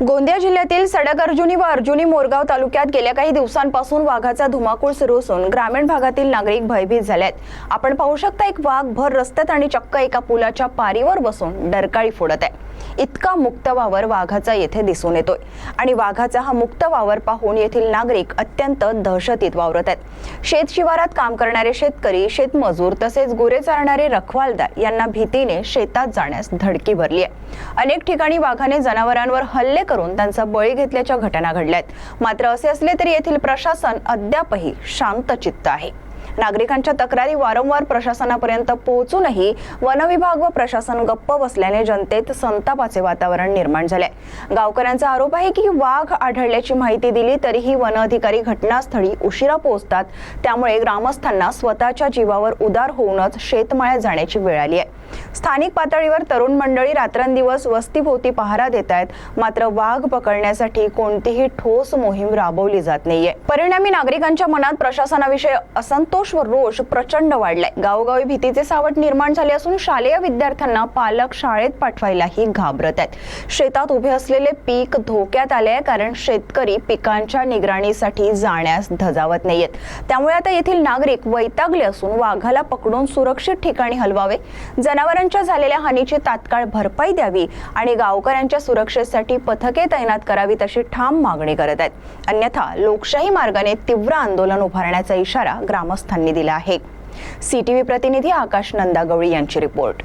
गोंदिया जिल्ह्यातील सडक अर्जुनी व अर्जुनी मोरगाव तालुक्यात गेल्या काही दिवसांपासून वाघाचा धुमाकूळ सुरू असून ग्रामीण भागातील नागरिक भयभीत झालेत. आपण पाहू शकता एक वाघ भर रस्त्यात आणि चक्क एका पुलाच्या पारीवर बसून डरकाळी फोडत आहे. इतका मुक्त वावर वाघाचा येथे दिसून येतोय. आणि वाघाचा हा मुक्त वावर पाहून येथील नागरिक अत्यंत दहशतीत वावरत आहेत. शेत शिवारात काम करणारे शेतकरी शेतमजूर तसेच गुरे चारणारे रखवालदार यांना भीतीने शेतात जाण्यास धडकी भरली आहे. अनेक ठिकाणी वाघाने जनावरांवर हल्ले करून त्यांचा बळी घेतल्याच्या घटना घडल्यात. मात्र असे असले तरी येथील प्रशासन अद्यापही शांतचित्त आहे. नागरिकांच्या तक्रारी वारंवार प्रशासनापर्यंत पोहोचूनही वनविभाग व प्रशासन गप्प बसल्याने जनतेत संतापाचे वातावरण निर्माण झाले गावकऱ्यांचा आरोप आहे की वाघ आढळल्याची माहिती दिली तरीही वन अधिकारी घटनास्थळी उशिरा पोहोचतात. त्यामुळे ग्रामस्थांना स्वतःच्या जीवावर उदार होऊनच शेतमाळ्यात जाण्याची वेळ आली आहे. स्थानिक पातळीवर तरुण मंडळी रात्रंदिवस वस्तीभोवती पहारा देत आहेत. मात्र वाघ पकडण्यासाठी कोणतीही ठोस मोहीम राबवली जात नाहीये. परिणामी नागरिकांच्या मनात प्रशासनाविषयी असंतोष व रोष प्रचंड वाढलाय. गावोगावी भीतीचे सावट निर्माण झाले असून शालेय विद्यार्थ्यांना पालक शाळेत पाठवायलाही घाबरत आहेत. शेतात उभे असलेले पीक धोक्यात आले आहे कारण शेतकरी पिकांच्या निगराणीसाठी जाण्यास धजावत नाहीयेत. त्यामुळे आता येथील नागरिक वैतागले असून वाघाला पकडून सुरक्षित ठिकाणी हलवावे. जनावरांच्या झालेल्या हानीची तात्काळ भरपाई द्यावी आणि गावकऱ्यांच्या सुरक्षेसाठी पथके तैनात करावीत अशी ठाम मागणी करत आहेत. अन्यथा लोकशाही मार्गाने तीव्र आंदोलन उभारण्याचा इशारा ग्रामस्थांनी दिला आहे. सीटीव्ही प्रतिनिधी आकाश नंदागवळी यांची रिपोर्ट.